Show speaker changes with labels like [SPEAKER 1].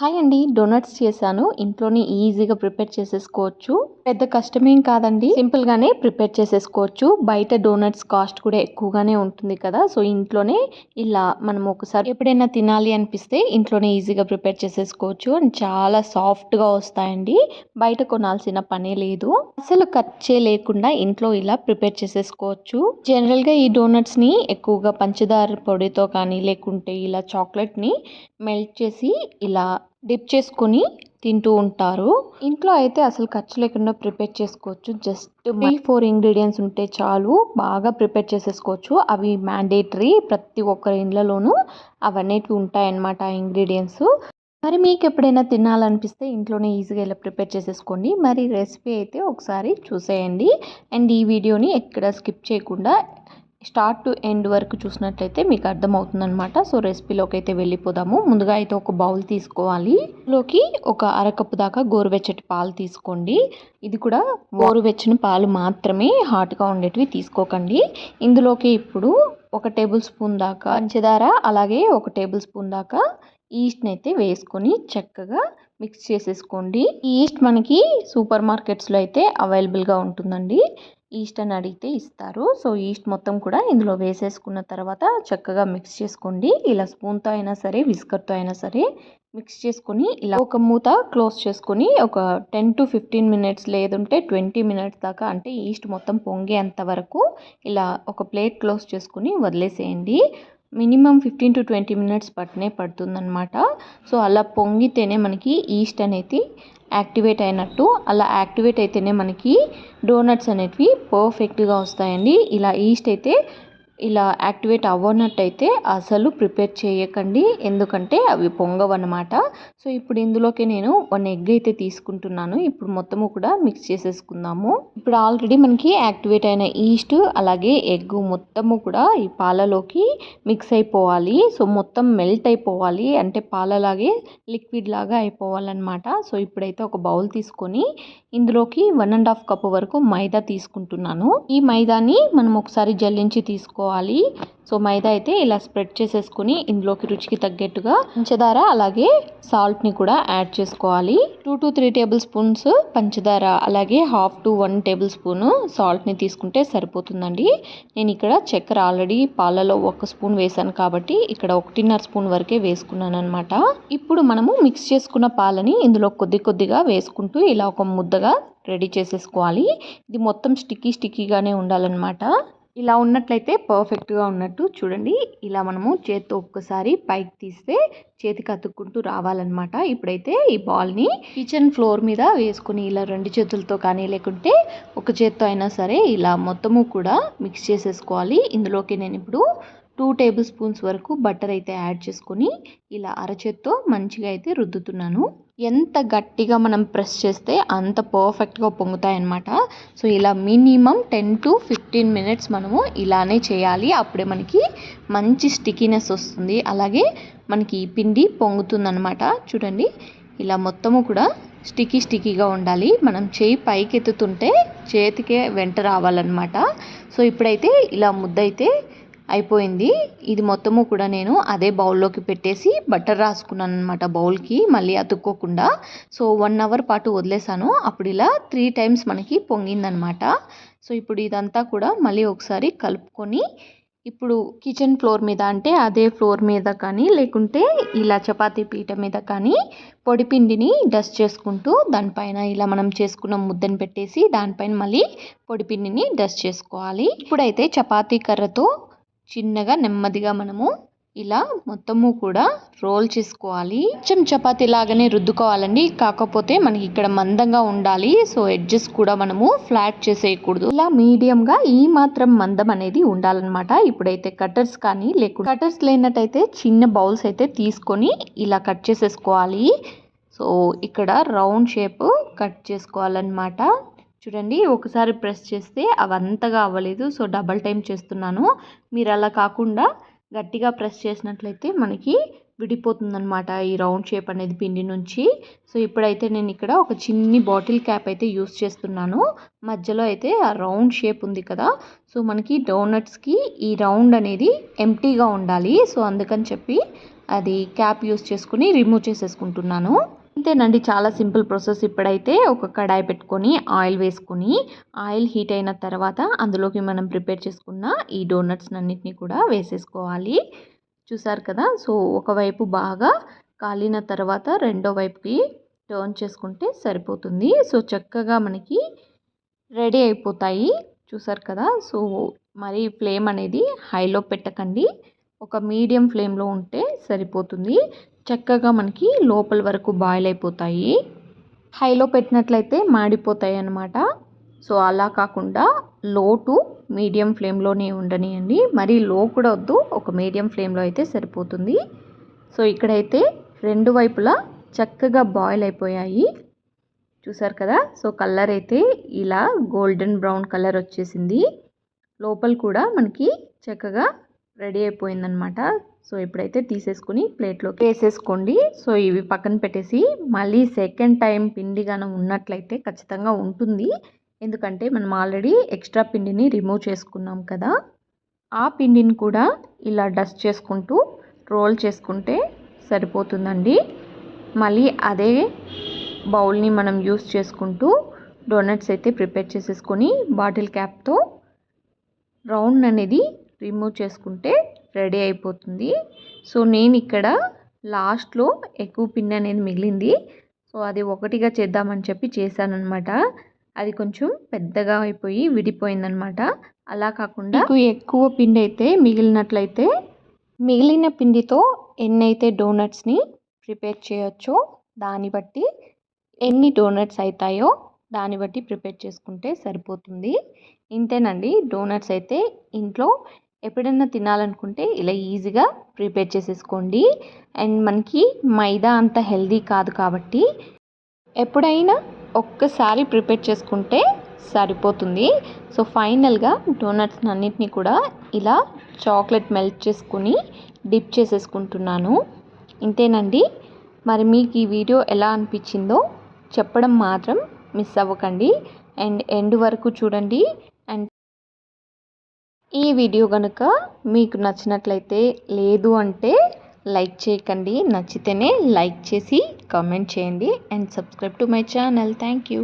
[SPEAKER 1] Hi అండి donuts చేశాను. ఇంట్లోనే ఈజీగా ప్రిపేర్ చేసేసుకోవచ్చు. పెద్ద కష్టమేం కాదండి సింపుల్గానే ప్రిపేర్ చేసేసుకోవచ్చు. బయట డోనట్స్ కాస్ట్ కూడా ఎక్కువగానే ఉంటుంది కదా సో ఇంట్లోనే ఇలా మనం ఒకసారి ఎప్పుడైనా తినాలి అనిపిస్తే ఇంట్లోనే ఈజీగా ప్రిపేర్ చేసేసుకోవచ్చు. అండ్ చాలా సాఫ్ట్గా వస్తాయండి. బయట కొనాల్సిన పనే లేదు. అసలు ఖర్చే లేకుండా ఇంట్లో ఇలా ప్రిపేర్ చేసేసుకోవచ్చు. జనరల్గా ఈ డోనట్స్ని ఎక్కువగా పంచదార పొడితో కానీ లేకుంటే ఇలా చాక్లెట్ని మెల్ట్ చేసి ఇలా డిప్ చేసుకొని తింటూ ఉంటారు. ఇంట్లో అయితే అసలు ఖర్చు లేకుండా ప్రిపేర్ చేసుకోవచ్చు. జస్ట్ త్రీ ఫోర్ ఇంగ్రీడియంట్స్ ఉంటే చాలు. బాగా ప్రిపేర్ చేసేసుకోవచ్చు. అవి మ్యాండేటరీ ప్రతి ఒక్కరి ఇండ్లలోనూ అవన్నిటివి ఉంటాయన్నమాట ఆ ఇంగ్రీడియంట్స్ మరి మీకు ఎప్పుడైనా తినాలనిపిస్తే ఇంట్లోనే ఈజీగా ఇలా ప్రిపేర్ చేసేసుకోండి. మరి రెసిపీ అయితే ఒకసారి చూసేయండి. అండ్ ఈ వీడియోని ఎక్కడ స్కిప్ చేయకుండా స్టార్ట్ టు ఎండ్ వరకు చూసినట్లయితే మీకు అర్థమవుతుందనమాట సో రెసిపీలోకి అయితే వెళ్ళిపోదాము. ముందుగా అయితే ఒక బౌల్ తీసుకోవాలి. లోకి ఒక అరకప్పు దాకా గోరువెచ్చటి పాలు తీసుకోండి. ఇది కూడా గోరువెచ్చని పాలు మాత్రమే హాట్గా ఉండేటివి తీసుకోకండి. ఇందులోకి ఇప్పుడు ఒక టేబుల్ స్పూన్ దాకా పంచదార అలాగే ఒక టేబుల్ స్పూన్ దాకా ఈస్ట్ని అయితే వేసుకొని చక్కగా మిక్స్ చేసేసుకోండి. ఈ ఈస్ట్ మనకి సూపర్ మార్కెట్స్లో అయితే అవైలబుల్గా ఉంటుందండి. ఈస్ట్ అని అడిగితే ఇస్తారు. సో ఈస్ట్ మొత్తం కూడా ఇందులో వేసేసుకున్న తర్వాత చక్కగా మిక్స్ చేసుకోండి. ఇలా స్పూన్తో అయినా సరే విస్కర్తో అయినా సరే మిక్స్ చేసుకొని ఇలా ఒక మూత క్లోజ్ చేసుకొని ఒక టెన్ టు ఫిఫ్టీన్ మినిట్స్ లేదంటే ట్వంటీ మినిట్స్ దాకా అంటే ఈస్ట్ మొత్తం పొంగేంత వరకు ఇలా ఒక ప్లేట్ క్లోజ్ చేసుకుని వదిలేసేయండి. Minimum fifteen to twenty minutes పట్టనే పడుతుందనమాట సో అలా పొంగితేనే మనకి ఈస్ట్ అనేది యాక్టివేట్ అయినట్టు అలా యాక్టివేట్ అయితేనే మనకి డోనట్స్ అనేటివి పర్ఫెక్ట్గా వస్తాయండి. ఇలా ఈస్ట్ అయితే ఇలా యాక్టివేట్ అవ్వనట్టయితే అసలు ప్రిపేర్ చేయకండి. ఎందుకంటే అవి పొంగవన్నమాట. సో ఇప్పుడు ఇందులోకి నేను వన్ ఎగ్ అయితే తీసుకుంటున్నాను. ఇప్పుడు మొత్తము కూడా మిక్స్ చేసేసుకుందాము. ఇప్పుడు ఆల్రెడీ మనకి యాక్టివేట్ అయిన ఈస్ట్ అలాగే ఎగ్ మొత్తము కూడా ఈ పాలలోకి మిక్స్ అయిపోవాలి. సో మొత్తం మెల్ట్ అయిపోవాలి. అంటే పాలలాగే లిక్విడ్ లాగా అయిపోవాలన్నమాట. సో ఇప్పుడైతే ఒక బౌల్ తీసుకొని ఇందులోకి వన్ అండ్ హాఫ్ కప్ వరకు మైదా తీసుకుంటున్నాను. ఈ మైదాని మనం ఒకసారి జల్లించి తీసుకోవాలి చేసుకోవాలి సో మైదా అయితే ఇలా స్ప్రెడ్ చేసేసుకుని ఇందులోకి రుచికి తగ్గట్టుగా పంచదార అలాగే సాల్ట్ని కూడా యాడ్ చేసుకోవాలి. Two to three tablespoons పంచదార అలాగే half to one tablespoon సాల్ట్ని తీసుకుంటే సరిపోతుందండి. నేను ఇక్కడ చక్కెర ఆల్రెడీ పాలలో ఒక స్పూన్ వేసాను కాబట్టి ఇక్కడ ఒకటిన్నర స్పూన్ వరకే వేసుకున్నాను అనమాట ఇప్పుడు మనము మిక్స్ చేసుకున్న పాలని ఇందులో కొద్ది కొద్దిగా వేసుకుంటూ ఇలా ఒక ముద్దగా రెడీ చేసేసుకోవాలి. ఇది మొత్తం స్టిక్కీ స్టిక్కీగానే ఉండాలన్నమాట. ఇలా ఉన్నట్లయితే పర్ఫెక్ట్గా ఉన్నట్టు చూడండి. ఇలా మనము చేత్తో ఒక్కసారి పైకి తీస్తే చేతికి అతుక్కుంటూ రావాలన్నమాట. ఇప్పుడైతే ఈ బాల్ని కిచెన్ ఫ్లోర్ మీద వేసుకుని ఇలా రెండు చేతులతో కానీ లేకుంటే ఒక చేత్తో అయినా సరే ఇలా మొత్తము కూడా మిక్స్ చేసేసుకోవాలి. ఇందులోకి నేను ఇప్పుడు టూ టేబుల్ స్పూన్స్ వరకు బటర్ అయితే యాడ్ చేసుకొని ఇలా అరచేత్తో మంచిగా అయితే రుద్దుతున్నాను. ఎంత గట్టిగా మనం ప్రెస్ చేస్తే అంత పర్ఫెక్ట్గా పొంగుతాయి అన్నమాట సో ఇలా minimum ten to fifteen minutes మనము ఇలానే చేయాలి. అప్పుడే మనకి మంచి స్టికీనెస్ వస్తుంది. అలాగే మనకి ఈ పిండి పొంగుతుందన్నమాట. చూడండి ఇలా మొత్తము కూడా స్టికీ స్టికీగా ఉండాలి. మనం చేయి పైకి ఎత్తుతుంటే చేతికే వెంట రావాలన్నమాట. సో ఇప్పుడైతే ఇలా ముద్ద అయితే అయిపోయింది. ఇది మొత్తము కూడా నేను అదే బౌల్లోకి పెట్టేసి బటర్ రాసుకున్నాను అనమాట బౌల్కి మళ్ళీ అతుక్కోకుండా. సో వన్ అవర్ పాటు వదిలేసాను. అప్పుడు ఇలా త్రీ టైమ్స్ మనకి పొంగిందనమాట సో ఇప్పుడు ఇదంతా కూడా మళ్ళీ ఒకసారి కలుపుకొని ఇప్పుడు కిచెన్ ఫ్లోర్ మీద అంటే అదే ఫ్లోర్ మీద కానీ లేకుంటే ఇలా చపాతీ పీట మీద కానీ పొడిపిండిని డస్ట్ చేసుకుంటూ దానిపైన ఇలా మనం చేసుకున్న ముద్దను పెట్టేసి దానిపైన మళ్ళీ పొడిపిండిని డస్ట్ చేసుకోవాలి. ఇప్పుడైతే చపాతీ కర్రతో చిన్నగా నెమ్మదిగా మనము ఇలా మొత్తము కూడా రోల్ చేసుకోవాలి. కొంచెం చపాతి లాగానే రుద్దుకోవాలండి. కాకపోతే మనకి ఇక్కడ మందంగా ఉండాలి. సో ఎడ్జెస్ కూడా మనము ఫ్లాట్ చేసేయకూడదు. ఇలా మీడియంగా ఈ మాత్రం మందం అనేది ఉండాలన్నమాట. ఇప్పుడైతే కట్టర్స్ కానీ లేకుండా కట్టర్స్ లేనట్టయితే చిన్న బౌల్స్ అయితే తీసుకొని ఇలా కట్ చేసేసుకోవాలి. సో ఇక్కడ రౌండ్ షేప్ కట్ చేసుకోవాలన్నమాట. చూడండి ఒకసారి ప్రెస్ చేస్తే అవంతగా అవ్వలేదు. సో డబల్ టైం చేస్తున్నాను. మీరు అలా కాకుండా గట్టిగా ప్రెస్ చేసినట్లయితే మనకి విడిపోతుందనమాట ఈ రౌండ్ షేప్ అనేది పిండి నుంచి. సో ఇప్పుడైతే నేను ఇక్కడ ఒక చిన్ని బాటిల్ క్యాప్ అయితే యూస్ చేస్తున్నాను. మధ్యలో అయితే ఆ రౌండ్ షేప్ ఉంది కదా. సో మనకి డోనట్స్కి ఈ రౌండ్ అనేది ఎంటీగా ఉండాలి. సో అందుకని చెప్పి అది క్యాప్ యూస్ చేసుకుని రిమూవ్ చేసేసుకుంటున్నాను. అంతేనండి. చాలా సింపుల్ ప్రాసెస్ ఇప్పుడైతే ఒక కడాయి పెట్టుకొని ఆయిల్ వేసుకొని ఆయిల్ హీట్ అయిన తర్వాత అందులోకి మనం ప్రిపేర్ చేసుకున్న ఈ డోనట్స్ అన్నిటిని కూడా వేసేసుకోవాలి. చూసారు కదా? సో ఒకవైపు బాగా కాలిన తర్వాత రెండో వైపుకి టర్న్ చేసుకుంటే సరిపోతుంది. సో చక్కగా మనకి రెడీ అయిపోతాయి. చూసారు కదా? సో మరి ఫ్లేమ్ అనేది హైలో పెట్టకండి. ఒక మీడియం ఫ్లేమ్లో ఉంటే సరిపోతుంది. చక్కగా మనకి లోపల వరకు బాయిల్ అయిపోతాయి. హైలో పెట్టినట్లయితే మాడిపోతాయి అన్నమాట. సో అలా కాకుండా లో టు మీడియం ఫ్లేమ్లోనే ఉండనియండి. మరి లో కూడా వద్దు ఒక మీడియం ఫ్లేమ్లో అయితే సరిపోతుంది. సో ఇక్కడైతే రెండు వైపులా చక్కగా బాయిల్ అయిపోయాయి. చూసారు కదా? సో కలర్ అయితే ఇలా గోల్డెన్ బ్రౌన్ కలర్ వచ్చేసింది. లోపల కూడా మనకి చక్కగా రెడీ అయిపోయిందనమాట సో ఇప్పుడైతే తీసేసుకుని ప్లేట్లోకి వేసేసుకోండి. సో ఇవి పక్కన పెట్టేసి మళ్ళీ సెకండ్ టైం పిండి కానీ ఉన్నట్లయితే ఖచ్చితంగా ఉంటుంది. ఎందుకంటే మనం ఆల్రెడీ ఎక్స్ట్రా పిండిని రిమూవ్ చేసుకున్నాం కదా. ఆ పిండిని కూడా ఇలా డస్ట్ చేసుకుంటూ రోల్ చేసుకుంటే సరిపోతుందండి. మళ్ళీ అదే బౌల్ని మనం యూస్ చేసుకుంటూ డోనట్స్ అయితే ప్రిపేర్ చేసేసుకొని బాటిల్ క్యాప్తో రౌండ్ అనేది రిమూవ్ చేసుకుంటే రెడీ అయిపోతుంది. సో నేను ఇక్కడ లాస్ట్లో ఎక్కువ పిన్ అనేది మిగిలింది. సో అది ఒకటిగా చేద్దామని చెప్పి చేశానమాట అది కొంచెం పెద్దగా అయిపోయి విడిపోయిందనమాట అలా కాకుండా ఎక్కువ పిండి అయితే మిగిలినట్లయితే మిగిలిన పిండితో ఎన్నైతే డోనట్స్ని ప్రిపేర్ చేయొచ్చో దాన్ని బట్టి ఎన్ని డోనట్స్ అవుతాయో దాన్ని బట్టి ప్రిపేర్ చేసుకుంటే సరిపోతుంది. ఇంతేనండి డోనట్స్ అయితే ఇంట్లో ఎప్పుడైనా తినాలనుకుంటే ఇలా ఈజీగా ప్రిపేర్ చేసేసుకోండి. అండ్ మనకి మైదా అంత హెల్దీ కాదు కాబట్టి ఎప్పుడైనా ఒక్కసారి ప్రిపేర్ చేసుకుంటే సరిపోతుంది. సో ఫైనల్గా డోనట్స్ అన్నిటినీ కూడా ఇలా చాక్లెట్ మెల్ట్ చేసుకుని డిప్ చేసేసుకుంటున్నాను. ఇంతేనండి. మరి మీకు ఈ వీడియో ఎలా అనిపించిందో చెప్పడం మాత్రం మిస్ అవ్వకండి. అండ్ ఎండ్ వరకు చూడండి. ఈ వీడియో కనుక మీకు నచ్చినట్లయితే లేదు అంటే లైక్ చేయకండి. నచ్చితేనే లైక్ చేసి కామెంట్ చేయండి. And subscribe to my channel. Thank you.